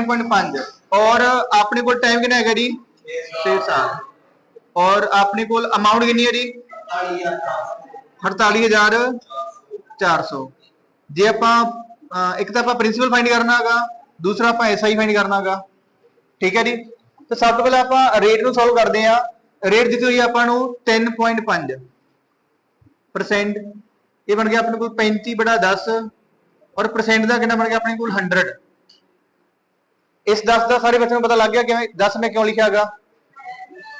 10.5 ਔਰ ਆਪਣੇ ਕੋਲ ਟਾਈਮ ਕਿੰਨਾ ਹੈਗਾ ਜੀ? 6 ਸਾਲ। ਔਰ ਆਪਣੇ ਕੋਲ ਅਮਾਉਂਟ ਕਿੰਨੀ ਹੈ ਜੀ? 48400 ਜੇ ਆਪਾਂ ਇੱਕ ਤਾਂ ਆਪਾਂ ਪ੍ਰਿੰਸੀਪਲ ਫਾਈਂਡ ਕਰਨਾ ਹੈਗਾ, ਦੂਸਰਾ ਆਪਾਂ ਐਸਆਈ ਫਾਈਂਡ ਕਰਨਾ ਹੈਗਾ। ਠੀਕ ਹੈ ਜੀ? ਤਾਂ ਸਭ ਤੋਂ ਪਹਿਲਾਂ ਆਪਾਂ ਰੇਟ ਨੂੰ ਸੋਲਵ ਕਰਦੇ ਆ ਰੇਟ ਦਿੱਤੀ ਹੋਈ ਆਪਾਂ ਨੂੰ 3.5 ਪਰਸੈਂਟ ਇਹ ਬਣ ਗਿਆ ਆਪਣੇ ਕੋਲ 35 ਬੜਾ 10 ਔਰ ਪਰਸੈਂਟ ਦਾ ਕਿੰਨਾ ਬਣ ਗਿਆ ਆਪਣੇ ਕੋਲ 100 ਇਸ 10 ਦਾ ਸਾਰੇ ਬੱਚਿਆਂ ਨੂੰ ਪਤਾ ਲੱਗ ਗਿਆ ਕਿਵੇਂ 10 ਮੈਂ ਕਿਉਂ ਲਿਖਿਆ ਹੈਗਾ?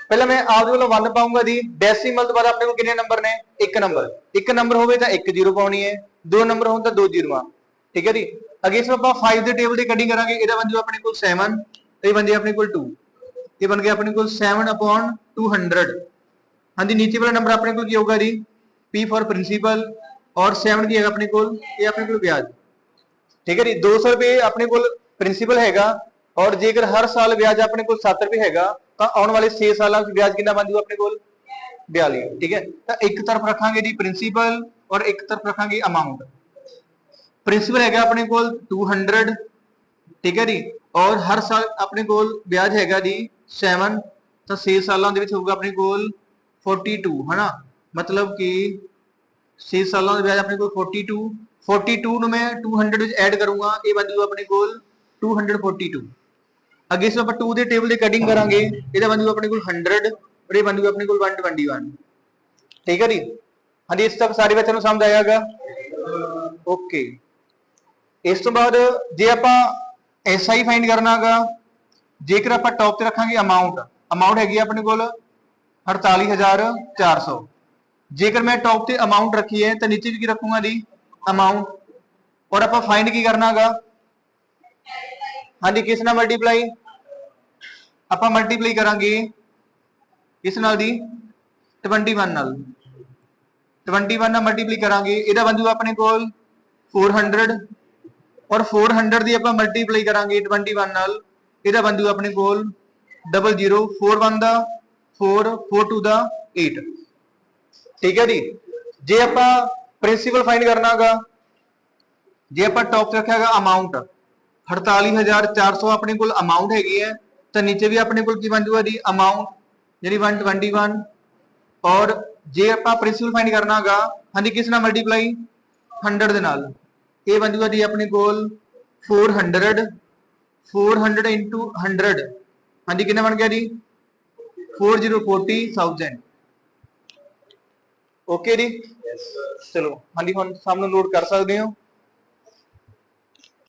ਪਹਿਲਾਂ ਮੈਂ ਆਪਦੇ ਵੱਲੋਂ 1 ਪਾਉਂਗਾ ਜੀ ਡੈਸੀਮਲ ਤੋਂ ਬਾਅਦ ਆਪਣੇ ਕੋਲ ਕਿੰਨੇ ਨੰਬਰ ਨੇ? ਇੱਕ ਨੰਬਰ ਇੱਕ ਨੰਬਰ ਹੋਵੇ ਤਾਂ ਇੱਕ ਜ਼ੀਰੋ ਪਾਉਣੀ ਹੈ, ਦੋ ਨੰਬਰ ਹੋਣ ਤਾਂ ਦੋ ਜ਼ੀਰੋਆਂ। ਠੀਕ ਹੈ ਜੀ? ਅੱਗੇ ਇਸ ਨੂੰ ਆਪਾਂ 5 ਦੇ ਟੇਬਲ ਦੀ ਕਟਿੰਗ ਕਰਾਂਗੇ, ਇਹਦਾ ਬਣ ਜੂ ਆਪਣੇ ਕੋਲ 7 ਇਹ ਬਣ ਗਿਆ ਆਪਣੇ ਕੋਲ 2 ਇਹ ਬਣ ਗਿਆ ਆਪਣੇ ਕੋਲ 7 upon 200 ਹਾਂਜੀ, ਨੀਚੇ ਵਾਲਾ ਨੰਬਰ ਆਪਣੇ ਕੋਲ ਕੀ ਹੋਊਗਾ ਜੀ? P ਫॉर ਪ੍ਰਿੰਸੀਪਲ ਔਰ 7 ਕੀ ਹੈਗਾ ਆਪਣੇ ਕੋਲ? ਇਹ ਆਪਣੇ ਕੋਲ ਵਿਆਜ। ਠੀਕ ਹੈ ਜੀ? 200 ਰੁਪਏ ਆਪਣੇ ਕੋਲ ਪ੍ਰਿੰਸੀਪਲ ਹੈਗਾ। ਔਰ ਜੇਕਰ ਹਰ ਸਾਲ ਵਿਆਜ ਆਪਣੇ ਕੋਲ 7 ਰੁਪਏ ਹੈਗਾ, ਤਾਂ ਆਉਣ ਵਾਲੇ 6 ਸਾਲਾਂ ਵਿੱਚ ਵਿਆਜ ਕਿੰਨਾ ਬਣ ਜੂ ਆਪਣੇ ਕੋਲ? 42 ਠੀਕ ਹੈ? ਤਾਂ ਇੱਕ ਤਰਫ ਰੱਖਾਂਗੇ ਜੀ ਪ੍ਰਿੰਸੀਪਲ ਔਰ ਇੱਕ ਤਰਫ ਰੱਖਾਂਗੇ ਅਮਾਉਂਟ ਪ੍ਰਿੰਸੀਪਲ ਹੈਗਾ ਆਪਣੇ ਕੋਲ 200 ਠੀਕ ਹੈ ਜੀ? ਔਰ ਹਰ ਸਾਲ ਆਪਣੇ ਕੋਲ ਵਿਆਜ ਹੈਗਾ ਜੀ 7 ਤਾਂ 6 ਸਾਲਾਂ ਦੇ ਵਿੱਚ ਹੋਊਗਾ ਆਪਣੇ ਕੋਲ 42 ਹਨਾ? ਮਤਲਬ ਕਿ 6 ਸਾਲਾਂ ਦਾ ਵਿਆਜ ਆਪਣੇ ਕੋਲ 42 42 ਨੂੰ ਮੈਂ 200 ਵਿੱਚ ਐਡ ਕਰੂੰਗਾ, ਇਹ ਬਣ ਜੂਗਾ ਆਪਣੇ ਕੋਲ 242 ਅੱਗੇ ਇਸ ਨੂੰ ਆਪਾਂ 2 ਦੇ ਟੇਬਲ ਦੀ ਕਟਿੰਗ ਕਰਾਂਗੇ, ਇਹਦਾ ਬਣ ਜੂਗਾ ਆਪਣੇ ਕੋਲ 100 ਔਰ ਇਹ ਬਣ ਜੂਗਾ ਆਪਣੇ ਕੋਲ 121 ਠੀਕ ਹੈ ਜੀ? ਹਾਂਜੀ, ਇਸ ਤੱਕ ਸਾਰੇ ਬੱਚਿਆਂ ਨੂੰ ਸਮਝ ਆਇਆਗਾ ਓਕੇ। ਇਸ ਤੋਂ ਬਾਅਦ ਜੇ ਆਪਾਂ ਐਸਆਈ ਫਾਈਂਡ ਕਰਨਾਗਾ ਜੇਕਰ ਆਪਾਂ ਟੌਪ ਤੇ ਰੱਖਾਂਗੇ ਅਮਾਉਂਟ ਅਮਾਉਂਟ ਹੈਗੀ ਆ ਆਪਣੇ ਕੋਲ 48400 ਜੇਕਰ ਮੈਂ ਟੌਪ ਤੇ ਅਮਾਉਂਟ ਰੱਖੀ ਹੈ, ਤਾਂ ਨੀਚੇ ਵੀ ਕੀ ਰੱਖੂੰਗਾ ਜੀ? ਅਮਾਉਂਟ ਔਰ ਆਪਾਂ ਫਾਈਂਡ ਕੀ ਕਰਨਾਗਾ ਹਾਂਜੀ, ਕਿਸ ਨਾਲ ਮਲਟੀਪਲਾਈ ਆਪਾਂ ਮਲਟੀਪਲਾਈ ਕਰਾਂਗੇ ਕਿਸ ਨਾਲ ਦੀ 21 ਨਾਲ। 21 ਨਾਲ ਮਲਟੀਪਲਾਈ ਕਰਾਂਗੇ, ਇਹਦਾ ਬਣ ਜੂਗਾ ਆਪਣੇ ਕੋਲ 400 ਔਰ 400 ਦੀ ਆਪਾਂ ਮਲਟੀਪਲਾਈ ਕਰਾਂਗੇ 21 ਨਾਲ, ਇਹਦਾ ਬਣ ਜੂਗਾ ਆਪਣੇ ਕੋਲ 00 41 ਦਾ 4 42 ਦਾ 8 ਠੀਕ ਹੈ ਜੀ? ਜੇ ਆਪਾਂ ਪ੍ਰਿੰਸੀਪਲ ਫਾਈਂਡ ਕਰਨਾਗਾ ਜੇ ਆਪਾਂ ਟੌਪ ਤੇ ਰੱਖਿਆਗਾ ਅਮਾਉਂਟ 48400 ਆਪਣੇ ਕੋਲ ਅਮਾਉਂਟ ਹੈਗੀ ਹੈ ਤਾਂ ਨੀਚੇ ਵੀ ਆਪਣੇ ਕੋਲ ਕੀ ਬਣ ਜੂਗਾ ਜੀ? ਅਮਾਉਂਟ ਜਿਹੜੀ 121 ਔਰ ਜੇ ਆਪਾਂ ਪ੍ਰਿੰਸੀਪਲ ਫਾਈਂਡ ਕਰਨਾਗਾ ਹਾਂਜੀ ਕਿਸ ਨਾਲ ਮਲਟੀਪਲਾਈ 100 ਦੇ ਨਾਲ। ਇਹ ਬਣ ਜੂਗਾ ਜੀ ਆਪਣੇ ਕੋਲ 400 400 into 100 ਹਾਂਜੀ ਕਿੰਨਾ ਬਣ ਗਿਆ ਜੀ? 4040000 ਓਕੇ ਜੀ? ਚਲੋ ਹਾਂਜੀ ਹੁਣ ਸਾਹਮਣੇ ਨੋਟ ਕਰ ਸਕਦੇ ਹੋ।